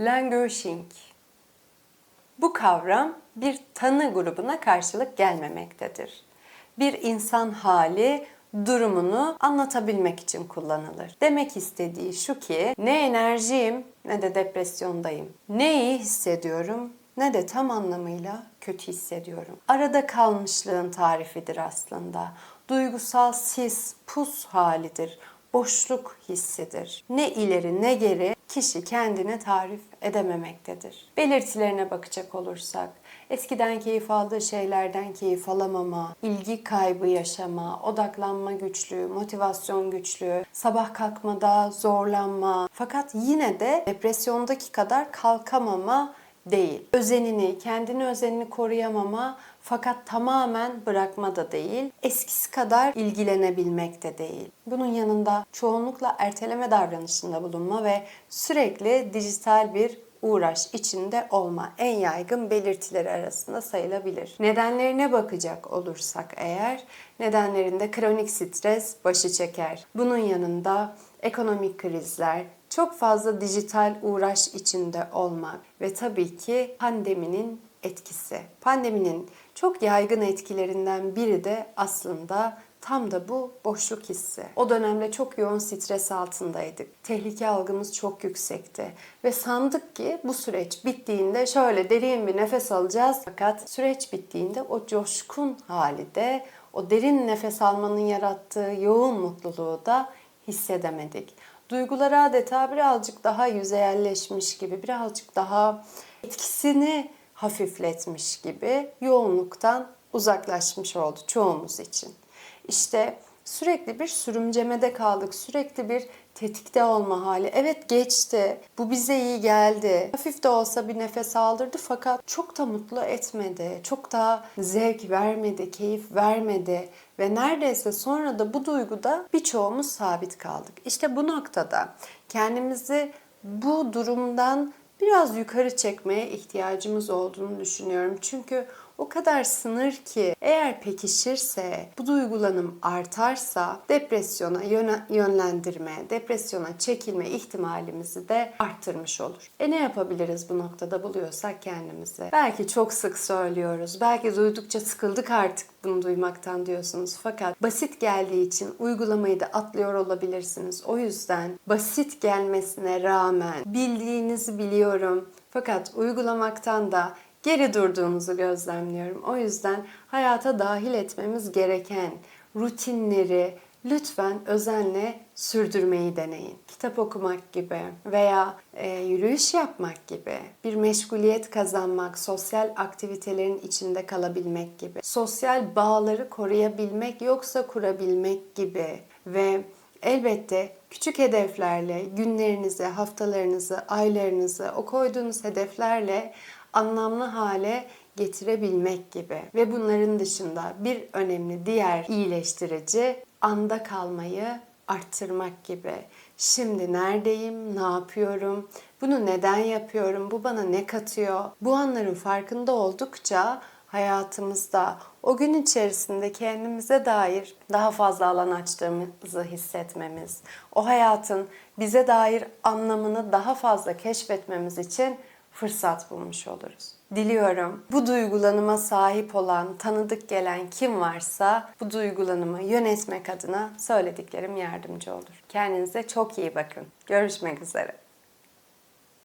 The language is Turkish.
Languishing. Bu kavram bir tanı grubuna karşılık gelmemektedir. Bir insan hali durumunu anlatabilmek için kullanılır. Demek istediği şu ki ne enerjiyim ne de depresyondayım. Ne iyi hissediyorum ne de tam anlamıyla kötü hissediyorum. Arada kalmışlığın tarifidir aslında. Duygusal sis, pus halidir. Boşluk hissidir. Ne ileri ne geri kişi kendine tarif edememektedir. Belirtilerine bakacak olursak, eskiden keyif aldığı şeylerden keyif alamama, ilgi kaybı yaşama, odaklanma güçlüğü, motivasyon güçlüğü, sabah kalkmada zorlanma, fakat yine de depresyondaki kadar kalkamama değil. Özenini, kendini özenini koruyamama fakat tamamen bırakma da değil. Eskisi kadar ilgilenebilmek de değil. Bunun yanında çoğunlukla erteleme davranışında bulunma ve sürekli dijital bir uğraş içinde olma en yaygın belirtileri arasında sayılabilir. Nedenlerine bakacak olursak eğer nedenlerinde kronik stres başı çeker. Bunun yanında ekonomik krizler, çok fazla dijital uğraş içinde olmak ve tabii ki pandeminin etkisi. Pandeminin çok yaygın etkilerinden biri de aslında tam da bu boşluk hissi. O dönemde çok yoğun stres altındaydık. Tehlike algımız çok yüksekti ve sandık ki bu süreç bittiğinde şöyle derin bir nefes alacağız. Fakat süreç bittiğinde o coşkun hali de o derin nefes almanın yarattığı yoğun mutluluğu da hissedemedik. Duygular adeta birazcık daha yüzeyelleşmiş gibi, birazcık daha etkisini hafifletmiş gibi yoğunluktan uzaklaşmış oldu çoğumuz için. İşte sürekli bir sürümcemede kaldık, sürekli bir tetikte olma hali. Evet geçti, bu bize iyi geldi. Hafif de olsa bir nefes aldırdı fakat çok da mutlu etmedi. Çok da zevk vermedi, keyif vermedi. Ve neredeyse sonra da bu duyguda birçoğumuz sabit kaldık. İşte bu noktada kendimizi bu durumdan biraz yukarı çekmeye ihtiyacımız olduğunu düşünüyorum. Çünkü o kadar sınır ki eğer pekişirse, bu duygulanım artarsa depresyona yönlendirme, depresyona çekilme ihtimalimizi de arttırmış olur. E ne yapabiliriz bu noktada buluyorsak kendimizi? Belki çok sık söylüyoruz, belki duydukça sıkıldık artık bunu duymaktan diyorsunuz. Fakat basit geldiği için uygulamayı da atlıyor olabilirsiniz. O yüzden basit gelmesine rağmen bildiğinizi biliyorum. Fakat uygulamaktan da geri durduğunuzu gözlemliyorum. O yüzden hayata dahil etmemiz gereken rutinleri lütfen özenle sürdürmeyi deneyin. Kitap okumak gibi veya e, yürüyüş yapmak gibi, bir meşguliyet kazanmak, sosyal aktivitelerin içinde kalabilmek gibi, sosyal bağları koruyabilmek yoksa kurabilmek gibi ve elbette küçük hedeflerle günlerinizi, haftalarınızı, aylarınızı o koyduğunuz hedeflerle anlamlı hale getirebilmek gibi ve bunların dışında bir önemli diğer iyileştirici anda kalmayı arttırmak gibi. Şimdi neredeyim? Ne yapıyorum? Bunu neden yapıyorum? Bu bana ne katıyor? Bu anların farkında oldukça hayatımızda o gün içerisinde kendimize dair daha fazla alan açtığımızı hissetmemiz, o hayatın bize dair anlamını daha fazla keşfetmemiz için fırsat bulmuş oluruz. Diliyorum bu duygulanıma sahip olan, tanıdık gelen kim varsa bu duygulanımı yönetmek adına söylediklerim yardımcı olur. Kendinize çok iyi bakın. Görüşmek üzere.